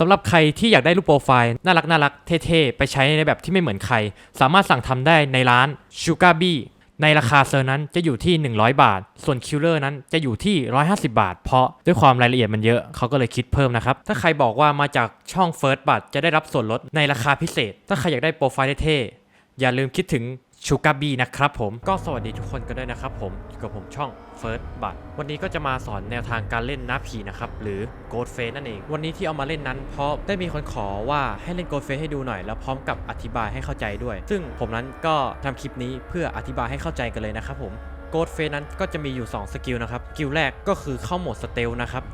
สำหรับใครที่อยากได้รูปโปรไฟล์น่ารักน่ารักเท่ๆ ไปใช้ในแบบที่ไม่เหมือนใคร สามารถสั่งทำได้ในร้าน Sugar Bee ในราคาเซอร์นั้นจะอยู่ที่ 100 บาท ส่วนคิลเลอร์นั้นจะอยู่ที่ 150 บาท เพราะด้วยความรายละเอียดมันเยอะเขาก็เลยคิดเพิ่มนะครับ ถ้าใครบอกว่ามาจากช่อง First บัตจะได้รับส่วนลดในราคาพิเศษ ถ้าใครอยากได้โปรไฟล์เท่ๆอย่าลืมคิดถึง ชูกาบีนะครับผมก็สวัสดีทุกคนกันด้วยนะครับผมอยู่กับผมช่อง First บัตวันนี้ก็จะมาสอนแนวทางการเล่นน้าผีนะครับหรือ g o d Face นั่นเอง วันนี้ที่เอามาเล่นนั้น เพราะได้มีคนขอว่าให้เล่น g o d Face ให้ดูหน่อย แล้วพร้อมกับอธิบายให้เข้าใจด้วย ซึ่งผมนั้นก็ทำคลิปนี้เพื่ออธิบายให้เข้าใจกันเลยนะครับผม g o d Face นั้นก็จะมีอยู่ 2 สกิลนะครับสกิลแรกก็คือเข้าโหมดสเตลนะครับ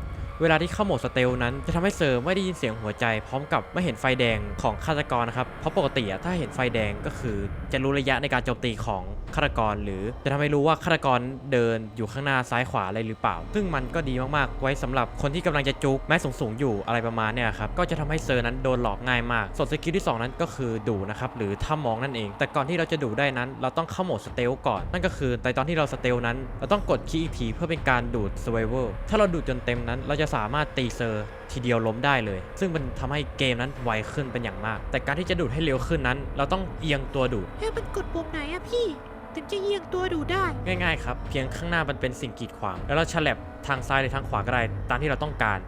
เวลาที่เข้าโหมดสเตลนั้นจะทำให้เซอร์ไม่ได้ยินเสียงหัวใจ พร้อมกับไม่เห็นไฟแดงของฆาตกรนะครับเพราะปกติถ้าเห็นไฟแดงก็คือจะรู้ระยะในการโจมตีของฆาตกร หรือจะทำให้รู้ว่าฆาตกรเดินอยู่ข้างหน้าซ้ายขวาอะไรหรือเปล่า ซึ่งมันก็ดีมากๆ ไว้สำหรับคนที่กำลังจะจุกแม้สูงๆอยู่อะไรประมาณเนี่ยครับก็จะทำให้เซอร์นั้นโดนหลอกง่ายมาก ส่วนสกิลที่สองนั้นก็คือดูนะครับหรือถ้ามองนั่นเอง แต่ก่อนที่เราจะดูได้นั้น เราต้องเข้าโหมดสเตลก่อนนั่นก็คือในตอนที่เราสเตลนั้น เราต้องกดคีย์อีกทีเพื่อเป็นการดูด survival ถ้าเราดูดจนเต็มนั้น เราจะสามารถตีเซอร์ ทีเดียวล้มได้เลย ซึ่งมันทำให้เกมนั้นไวขึ้นเป็นอย่างมาก แต่การที่จะดูดให้เร็วขึ้นนั้น เราต้องเอียงตัวดูดเฮ้ยมันกดปุ่มไหนอะพี่ถึงจะเอียงตัวดูได้ ง่ายๆครับ เพียงข้างหน้ามันเป็นสิ่งกีดขวาง แล้วเราฉลับทางซ้ายหรือทางขวาก็ได้ตามที่เราต้องการ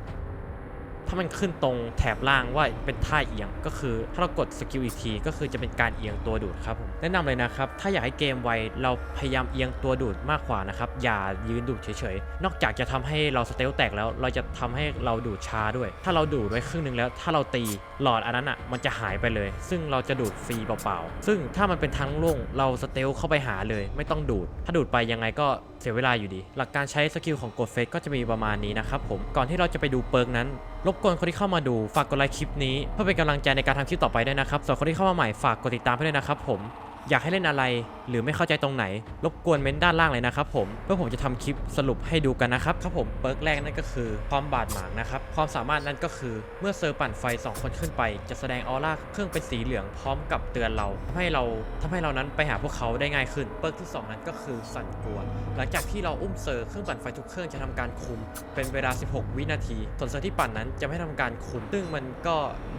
ถ้ามันขึ้นตรงแถบล่างว่าเป็นท่าเอียง ก็คือถ้าเรากดสกิลอีกทีก็คือจะเป็นการเอียงตัวดูดครับผมแนะนำเลยนะครับถ้าอยากให้เกมไวเราพยายามเอียงตัวดูดมากกว่านะครับอย่ายืนดูดเฉยๆนอกจากจะทำให้เราสเตลแตกแล้ว เราจะทำให้เราดูดช้าด้วย ถ้าเราดูดไว้ครึ่งนึงแล้ว ถ้าเราตีหลอดอันนั้นอะมันจะหายไปเลย ซึ่งเราจะดูดฟรีเปล่าๆ ซึ่งถ้ามันเป็นทางโล่งเราสเตลเข้าไปหาเลย ไม่ต้องดูด ถ้าดูดไปยังไงก็เสียเวลาอยู่ดี หลักการใช้สกิลของกดเฟสก็จะมีประมาณนี้นะครับผมก่อนที่เราจะไปดูเปิร์กนั้นรบกวนคนที่เข้ามาดูฝากกดไลค์คลิปนี้เพื่อเป็นกำลังใจในการทำคลิปต่อไปด้วยนะครับส่วนคนที่เข้ามาใหม่ฝากกดติดตามให้ด้วยนะครับผม อยากให้เล่นอะไร หรือไม่เข้าใจตรงไหน รบกวนเม้นด้านล่างเลยนะครับผมเพื่อผมจะทำคลิปสรุปให้ดูกันนะครับครับผมเปิร์กแรกนั่นก็คือความบาดหมางนะครับความสามารถนั้นก็คือเมื่อเซอร์ปั่นไฟ 2 คนขึ้นไป จะแสดงออร่าเครื่องเป็นสีเหลืองพร้อมกับเตือนเราทำให้เราทำให้เรานั้นไปหาพวกเขาได้ง่ายขึ้นเปิร์กที่สองนั้นก็คือสั่นกลัว หลังจากที่เราอุ้มเซอร์เครื่องปั่นไฟทุกเครื่องจะทำการคุม เป็นเวลา 16 วินาที ส่วนเซอร์ที่ปั่นนั้นจะไม่ทำการคุมซึ่งมันก็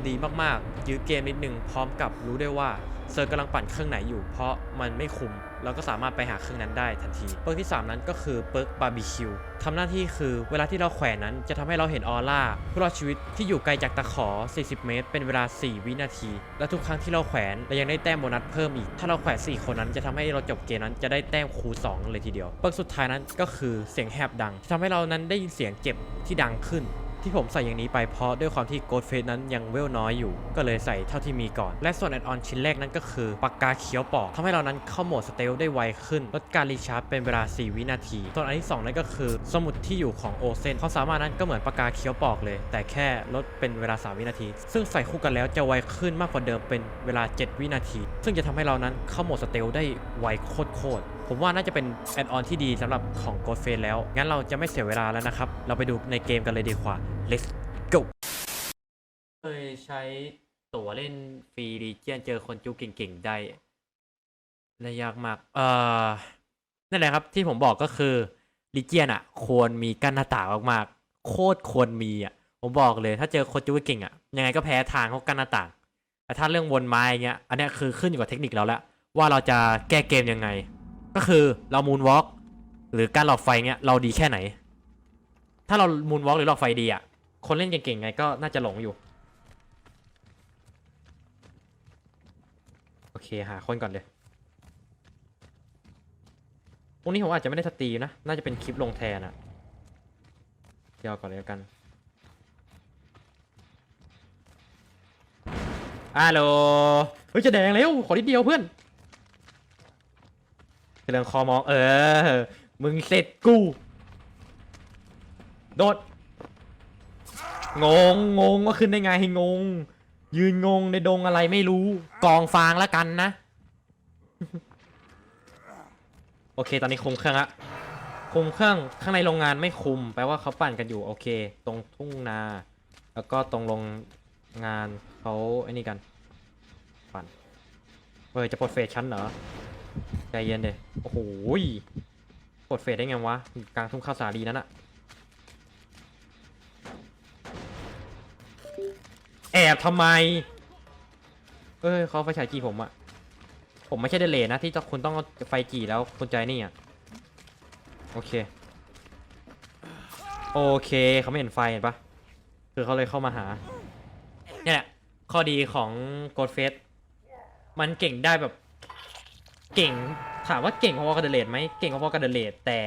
ดีมากๆยื้อเกมนิดนึงพร้อมกับรู้ได้ว่า เซอร์กำลังปั่นเครื่องไหนอยู่ เพราะมันไม่คุม เราก็สามารถไปหาเครื่องนั้นได้ทันที เปิร์กที่ 3 นั้นก็คือเปิร์กบาร์บีคิวทำหน้าที่คือเวลาที่เราแขวนนั้นจะทำให้เราเห็นออร่าผู้รอดชีวิตที่อยู่ไกลจากตะขอ 40 เมตร เป็นเวลา 4 วินาที และทุกครั้งที่เราแขวนเรายังได้แต้มโบนัสเพิ่มอีก ถ้าเราแขวน 4 คนนั้นจะทำให้เราจบเกมนั้นจะได้แต้มคูณ2เลยทีเดียว เปิร์กสุดท้ายนั้นก็คือเสียงแหบดังทำให้เรานั้นได้ยินเสียงเจ็บที่ดังขึ้น ที่ผมใส่อย่างนี้ไปเพราะด้วยความที่โกดเฟสนั้นยังเวลน้อยอยู่ ก็เลยใส่เท่าที่มีก่อน และส่วนแอดออนชิ้นแรกนั้นก็คือปากกาเขียวปอกทำให้เรานั้นเข้าโหมดสเตลได้ไวขึ้นลดการรีชาร์จเป็นเวลา 4 วินาที ส่วนอันที่ 2 นั่นก็คือ สมุดที่อยู่ของโอเซนความสามารถนั้นก็เหมือนปากกาเขียวปอกเลย แต่แค่ลดเป็นเวลา 3 วินาที ซึ่งใส่คู่กันแล้วจะไวขึ้นมากกว่าเดิมเป็นเวลา 7 วินาที ซึ่งจะทำให้เรานั้นเข้าโหมดสเตลได้ไวโคตรผมว่าน่าจะเป็นแอดออนที่ดีสำหรับของ g o d f a c e แล้ว งั้นเราจะไม่เสียเวลาแล้วนะครับ เราไปดูในเกมกันเลยดีกว่า let's go เคยใช้ตั๋วเล่นฟรีรีเจียนเจอคนจูเก่งๆ ได้และยากมาก เอ่อ นั่นแหละครับที่ผมบอกก็คือรีเจียนอะ ควรมีกั้นหน้าต่างมากๆ โคตรควรมีอะ ผมบอกเลย ถ้าเจอคนจูเก่งอะ ยังไงก็แพ้ทางเขากั้นหน้าต่าง แต่ถ้าเรื่องวนไม้เงี้ย อันนี้คือขึ้นอยู่กับเทคนิคเราแล้วว่าเราจะแก้เกมยังไง ก็คือเรามูนวอล์กหรือการหลอกไฟเงี้ยเราดีแค่ไหน ถ้าเรามูนวอล์กหรือหลอกไฟดีอะ คนเล่นเก่งๆไงก็น่าจะหลงอยู่ โอเคหาคนก่อนเลยพรุ่งนี้ผมอาจจะไม่ได้สตรีมนะ น่าจะเป็นคลิปลงแทนอะเดี๋ยวก่อนเลยกันฮัลโหลเฮ้ยจะแดงแล้ว ขอนิดเดียวเพื่อนเรื่องคอมอง เออ มึงเสร็จกู โดด งงงงว่าขึ้นได้ไงงง ยืนงงในดงอะไรไม่รู้ กองฟางแล้วกันนะ โอเค ตอนนี้คุมเครื่องละคุมเครื่องข้างในโรงงานไม่คุม แปลว่าเขาปั่นกันอยู่ โอเค ตรงทุ่งนา แล้วก็ตรงโรงงานเขาไอ้นี่กัน ปั่นเฮ้ยจะปลดเฟสชั้นเหรอใจเย็นเดโอ้โหปลดเฟสได้ไงวะกลางทุ่งข้าวสาลีนั่นอะ บทำไม เอ้ยเขาไฟฉายจีผมอะผมไม่ใช่เดเลนะ ที่คุณต้องเอาไฟจีแล้วคุณใจนี่อะโอเค โอเคเขาไม่เห็นไฟเห็นปะคือเขาเลยเข้ามาหา เนี่ยแหละข้อดีของโกดเฟสมันเก่งได้แบบ เก่งถามว่าเก่งพอๆกับเดเลดไหมเก่งพอๆกับเดเลดแต่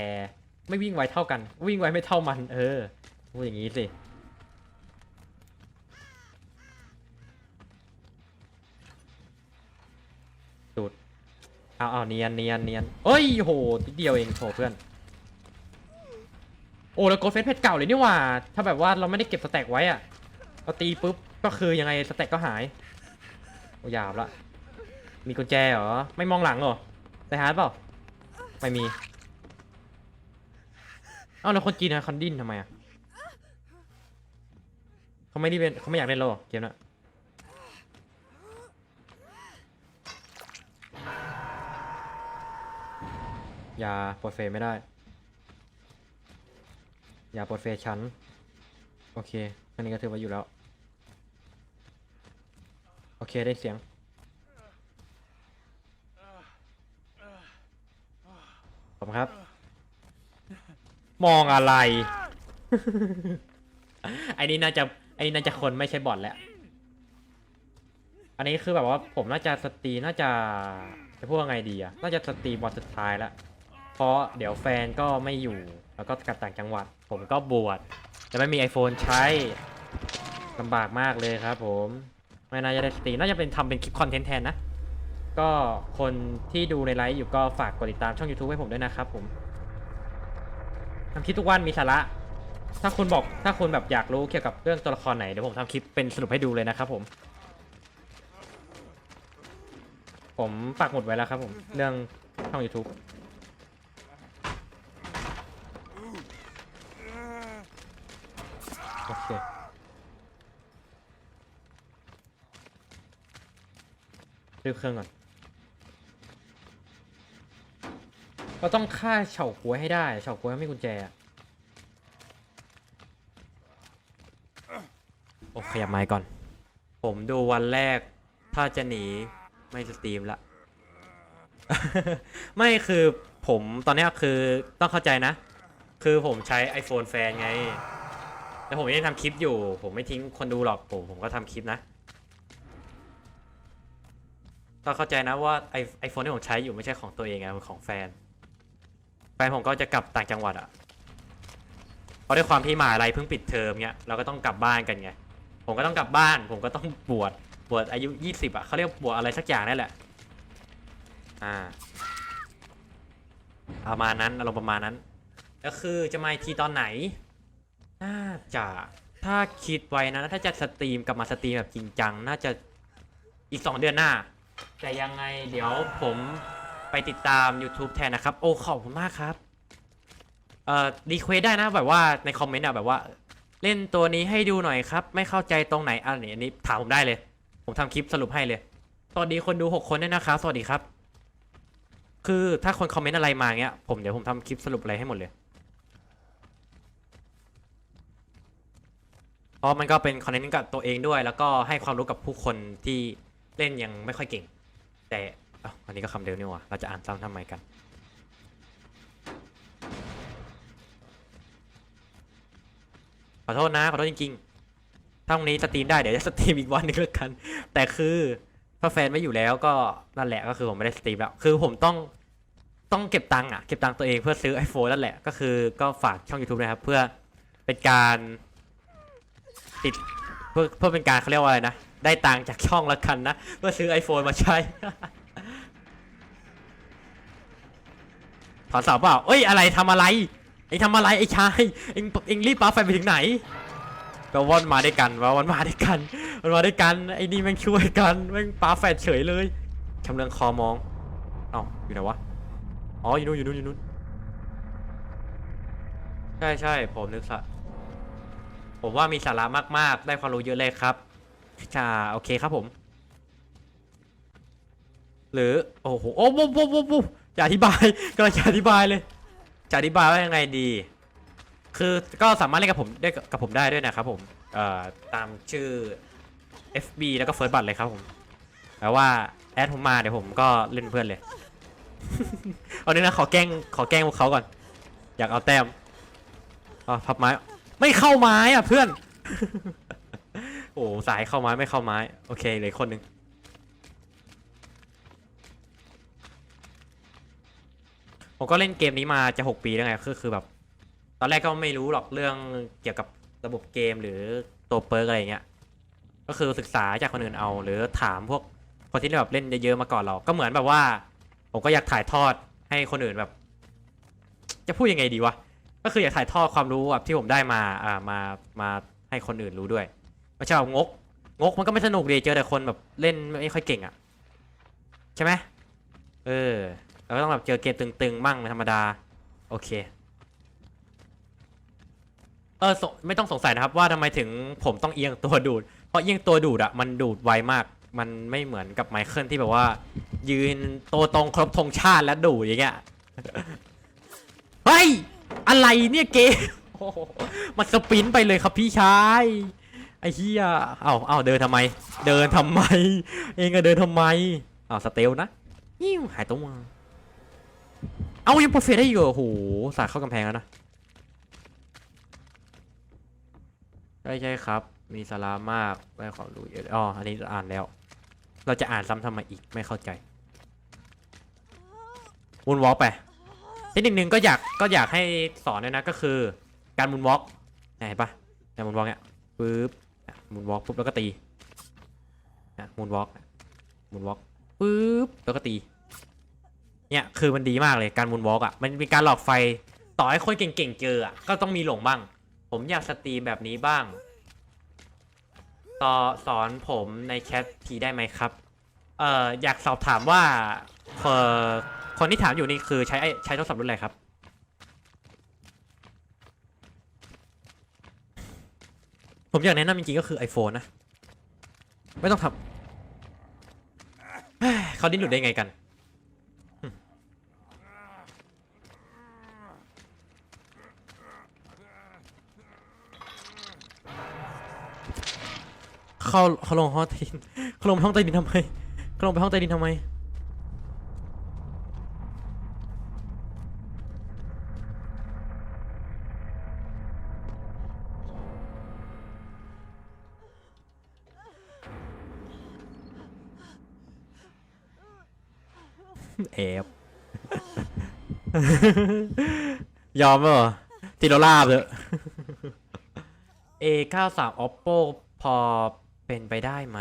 ไม่วิ่งไวเท่ากัน วิ่งไวไม่เท่ามัน เออพูดอย่างนี้สิ เอาเอาเนียนเนียนเนียนเอ้ยโหนิดเดียวเองโถเพื่อน โอ้แล้วโกดเฟสเพชรเก่าเลยนี่หว่า ถ้าแบบว่าเราไม่ได้เก็บสแต็กไว้อะเราตีปุ๊บก็คือยังไงสแต็กก็หาย โอ้หยาบละ มีกุญแจเหรอ ไม่มองหลังเหรอไดฮาร์ดเปล่า ไม่มี เอ้าแล้วคนจีนนะคอนดินทำไมอะเขาไม่ได้เป็นเขาไม่อยากเล่นแล้วเรอเกมน่ะ ย่าปลดเฟรไม่ได้อย่าปลดเฟรฉันโอเค อันนี้ก็ถือว่าอยู่แล้ว โอเคได้เสียง ขอบครับ มองอะไรไอ้นี่น่าจะไอ้นี่น่าจะคนไม่ใช่บอทแล้ว อันนี้คือแบบว่าผมน่าจะสตรีน่าจะจะพูดว่าไงดีอะน่าจะสตรีบอทสุดท้ายแล้ว เพราะเดี๋ยวแฟนก็ไม่อยู่ แล้วก็กลับต่างจังหวัด ผมก็บวชจะไม่มี iPhone ใช้ลำบากมากเลยครับผมไม่น่าจะได้สตรีมน่าจะเป็นทำเป็นคลิปคอนเทนต์แทนนะ ก็คนที่ดูในไลฟ์อยู่ก็ฝากกดติดตามช่อง YouTube ให้ผมด้วยนะครับผมทำคลิปทุกวันมีสาระ ถ้าคุณบอกถ้าคุณแบบอยากรู้เกี่ยวกับเรื่องตัวละครไหน เดี๋ยวผมทำคลิปเป็นสรุปให้ดูเลยนะครับผม ผมปักหมุดไว้แล้วครับผม เรื่องช่อง YouTube โอเครีบเครื่องก่อน เราต้องฆ่าเฉาก้วยให้ได้ เฉาก้วยไม่มีกุญแจอะโอเคขยับไม้ก่อน ผมดูวันแรก ถ้าจะหนีไม่สตรีมละ ไม่คือผมตอนเนี้ยคือต้องเข้าใจนะ คือผมใช้ iPhone แฟนไง แต่ผมยังทำคลิปอยู่ ผมไม่ทิ้งคนดูหรอกผมผมก็ทำคลิปนะต้องเข้าใจนะว่าไอไอโฟนที่ผมใช้อยู่ไม่ใช่ของตัวเองไงมันของแฟน แฟนผมก็จะกลับต่างจังหวัดอะเพราะด้วยความที่มหาอะไรเพิ่งปิดเทอมเนี้ยเราก็ต้องกลับบ้านกันไงผมก็ต้องกลับบ้าน ผมก็ต้องบวชบวชอายุ 20อะเขาเรียกบวชอะไรสักอย่างนั่นแหละ อ่าประมาณนั้นอารมณ์ประมาณนั้น ก็คือจะมาทีตอนไหน น่าจะถ้าคิดไว้นะ ถ้าจะสตรีมกลับมาสตรีมแบบจริงจัง น่าจะอีก 2 เดือนหน้า แต่ยังไงเดี๋ยวผมไปติดตาม YouTube แทนนะครับ โอ้ขอบคุณมากครับ เอ่อรีเควสได้นะแบบว่าในคอมเมนต์อะแบบว่า เล่นตัวนี้ให้ดูหน่อยครับ ไม่เข้าใจตรงไหนอันนี้อันนี้ถามผมได้เลย ผมทำคลิปสรุปให้เลยสวัสดีคนดู 6 คนด้วยนะครับ สวัสดีครับ คือถ้าคนคอมเมนต์อะไรมาเงี้ย ผมเดี๋ยวผมทำคลิปสรุปอะไรให้หมดเลย เพ ราะมันก็เป็นคอนเทนต์กับตัวเองด้วย แล้วก็ให้ความรู้กับผู้คนที่เล่นยังไม่ค่อยเก่ง แต่อ้าวอันนี้ก็คำเดิมนี่หว่าเราจะอ่านซ้ำทำไมกัน ขอโทษนะ ขอโทษจริงๆถ้าตรงนี้สตรีมได้เดี๋ยวจะสตรีมอีกวันหนึงแล้วกัน แต่คือถ้าแฟนไม่อยู่แล้วก็นั่นแหละก็คือผมไม่ได้สตรีมแล้ว คือผมต้องต้องเก็บตังค์อะเก็บตังค์ตัวเองเพื่อซื้อ iPhone นั่นแหละก็คือก็ฝากช่อง YouTube นะครับ เพื่อเป็นการ ติดเพื่อเพื่อเป็นการเขาเรียกว่าอะไรนะ ได้ตังค์จากช่องละกันนะ เพื่อซื้อ iPhone มาใช้ ถอนเสาเปล่าเอ้ย อะไรทำอะไรเอ็งทำอะไรไอ้ชายเอ็งเอ็งรีบปาไฟไปถึงไหนก็วอนมาด้วยกันว่าวันมาด้วยกันมันมาด้วยกันไอ้นี่แม่งช่วยกันแม่งปาแฟดเฉยเลยชำเลืองคอมองเอ้าอยู่ไหนวะอ๋ออยู่นู่นอยู่นู่นอยู่นู่นใช่ใช่ผมนึกสะ ผมว่ามีสาระมากๆ ได้ความรู้เยอะเลยครับจ้าโอเคครับผม หรือโอ้โหโอ้โหโอ้โหโอ้โหจะอธิบายกำลังจะอธิบายเลย จะอธิบายว่ายังไงดี คือก็สามารถเล่นกับผมได้กับผมได้ด้วยนะครับผมเอ่อตามชื่อ FB แล้วก็เฟิร์สบัตเลยครับผมแปลว่าแอดผมมาเดี๋ยวผมก็เล่นเพื่อนเลยเอาเนี่ยนะขอแกล้งขอแกล้งพวกเขาก่อน อยากเอาแต้มอ๋อพับไม้ ไม่เข้าไม้อะเพื่อน โอ้สายเข้าไม้ไม่เข้าไม้ โอเคเหลยคนหนึ่งผมก็เล่นเกมนี้มาจะ 6 ปีแล้วไงคือคือแบบ ตอนแรกก็ไม่รู้หรอกเรื่องเกี่ยวกับระบบเกมหรือตัวเปิร์กอะไรเงี้ย ก็คือศึกษาจากคนอื่นเอา หรือถามพวกคนที่แบบเล่นเยอะๆมาก่อนเรา ก็เหมือนแบบว่า ผมก็อยากถ่ายทอดให้คนอื่นแบบ จะพูดยังไงดีวะ ก็คืออยากถ่ายทอดความรู้แบบที่ผมได้มาอ่ามามาให้คนอื่นรู้ด้วยไม่ใช่แบบงก งกมันก็ไม่สนุกดีเจอแต่คนแบบเล่นไม่ค่อยเก่งอะ่ะใช่ไหมเออเราก็ต้องแบบเจอเกมตึงๆมั่งธรรมดา โอเคเออไม่ต้องสงสัยนะครับว่าทำไมถึงผมต้องเอียงตัวดูด เพราะเอียงตัวดูดอะมันดูดไวมาก มันไม่เหมือนกับไมเคิลที่แบบว่า ยืนตัวตรงครบธงชาติแล้วดูดอย่างเงี้ยเฮ้ย อะไรเนี่ยเกมโอ้โหมันสปรินต์ไปเลยครับพี่ชายไอ้เหี้ยเอาเอาเดินทำไม เดินทำไม เองก็เดินทำไมเอาสเตลนะยิ้วหายตัวมาเอายังโปรเฟสได้อีกเหรอโอ้โหสาดเข้ากำแพงแล้วนะใช่ใช่ครับ มีสาระมากได้ความรู้เยอะอ๋ออันนี้อ่านแล้ว เราจะอ่านซ้ำทำไมอีกไม่เข้าใจมูนวอล์กไป ทีนึ่งหนึ่งก็อยากก็อยากให้สอนด้วยนะก็คือการมูนวอล์กเห็นปะเนี่ยมูนวอล์กเนี่ยปึ๊บมูนวอล์กปุ๊บแล้วก็ตีมูนวอล์กมูนวอล์กปึ๊บแล้วก็ตีเนี่ยคือมันดีมากเลยการมูนวอล์กอะมันเป็นการหลอกไฟต่อให้คนเก่งๆเจออะก็ต้องมีหลงบ้าง ผมอยากสตรีมแบบนี้บ้างต่อสอนผมในแชททีได้ไหมครับ เอ่ออยากสอบถามว่าเอ่อ คนที่ถามอยู่นี่คือใช้ไอ้ใช้โทรศัพท์รุ่นอะไรครับ ผมอยากแนะนำจริงๆก็คือ iPhone นะ ไม่ต้องทำเฮ้ยเขาดิ้นหลุดได้ไงกัน เขาเขาลงห้องใต้ดินเขาลงไปห้องใต้ดินทำไมเขาลงไปห้องใต้ดินทำไม แอบยอมเหรอติโรลาบเลย A93 Oppo พอเป็นไปได้ไหม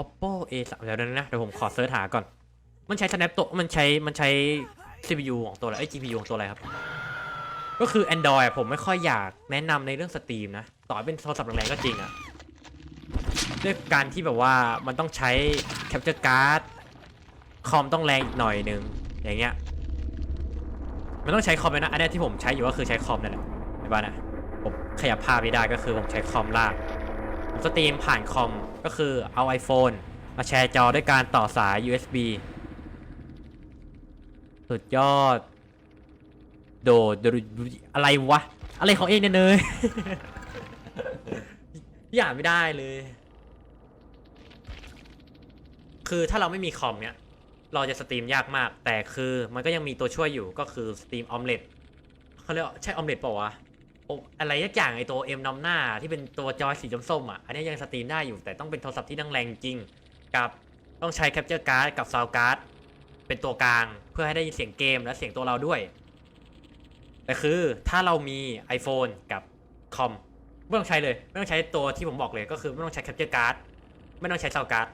Oppo A3 เดี๋ยวนะเดี๋ยวผมขอเซิร์ชหาก่อน มันใช้ Snap ตัวมันใช้มันใช้ CPU ของตัวอะไรเอ้ GPU ของตัวอะไรครับ ก็คือ Android ผมไม่ค่อยอยากแนะนำในเรื่องสตรีมนะ ต่อเป็นโทรศัพท์แรงๆก็จริงอะด้วยการที่แบบว่ามันต้องใช้ Capture Card คอมต้องแรงอีกหน่อยนึงอย่างเงี้ยมันต้องใช้คอมเลยนะอันนี้ที่ผมใช้อยู่ก็คือใช้คอมนั่นแหละเห็นป่ะนะผมขยับภาพไม่ได้ก็คือผมใช้คอมลากผมสตรีมผ่านคอมก็คือเอา iPhone มาแชร์จอด้วยการต่อสาย USB สุดยอด โดดอะไรวะ อะไรของเองเนี่ยเนยอย่าไม่ได้เลย คือถ้าเราไม่มีคอมเนี่ย เราจะสตรีมยากมาก แต่คือมันก็ยังมีตัวช่วยอยู่ก็คือสตรีมออมเล็ตเขาเรียกใช่ออมเล็ตเปล่าวะโอ้อะไรสักอย่างไอตัวเอ็มนำหน้าที่เป็นตัวจอยสีส้มๆอะอันนี้ยังสตรีมได้อยู่ แต่ต้องเป็นโทรศัพท์ที่นั่งแรงจริง กับต้องใช้แคปเจอร์การ์ดกับซาวการ์ดเป็นตัวกลางเพื่อให้ได้ยินเสียงเกมและเสียงตัวเราด้วยแต่คือถ้าเรามี iPhone กับคอมไม่ต้องใช้เลย ไม่ต้องใช้ตัวที่ผมบอกเลยก็คือไม่ต้องใช้แคปเจอร์การ์ดไม่ต้องใช้ซาวการ์ด